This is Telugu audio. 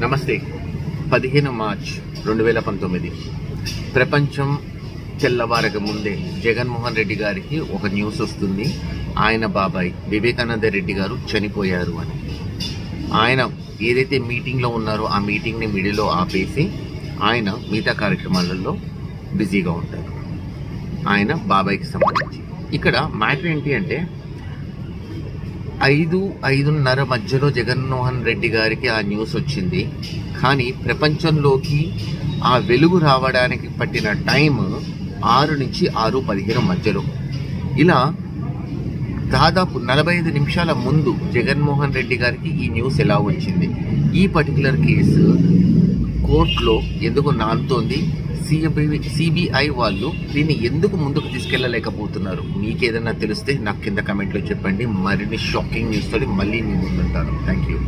నమస్తే. పదిహేను మార్చ్ రెండు వేల పంతొమ్మిది. ప్రపంచం తెల్లవారక ముందే జగన్మోహన్ రెడ్డి గారికి ఒక న్యూస్ వస్తుంది. ఆయన బాబాయ్ వివేకానంద రెడ్డి గారు చనిపోయారు అని. ఆయన ఏదైతే మీటింగ్లో ఉన్నారో ఆ మీటింగ్ని మిడిలో ఆపేసి ఆయన మిగతా కార్యక్రమాలలో బిజీగా ఉంటారు. ఆయన బాబాయ్కి సంబంధించి. ఇక్కడ మ్యాటర్ ఏంటి అంటే ఐదు ఐదున్నర మధ్యలో జగన్మోహన్ రెడ్డి గారికి ఆ న్యూస్ వచ్చింది. కానీ ప్రపంచంలోకి ఆ వెలుగు రావడానికి పట్టిన టైం ఆరు నుంచి ఆరు పదిహేను మధ్యలో. ఇలా దాదాపు నలభై ఐదు నిమిషాల ముందు జగన్మోహన్ రెడ్డి గారికి ఈ న్యూస్ ఎలా వచ్చింది? ఈ పర్టికులర్ కేసు కోర్టులో ఎందుకు నానుతోంది సిబిఐ సిబిఐ వాళ్ళు దీన్ని ఎందుకు ముందుకు తీసుకెళ్ళలేకపోతున్నారు మీకు ఏదైనా తెలిస్తే నాకు కింద కమెంట్లో చెప్పండి. మరిన్ని షాకింగ్ న్యూస్ తోటి మళ్ళీ నేను ముందుంటాను. Thank you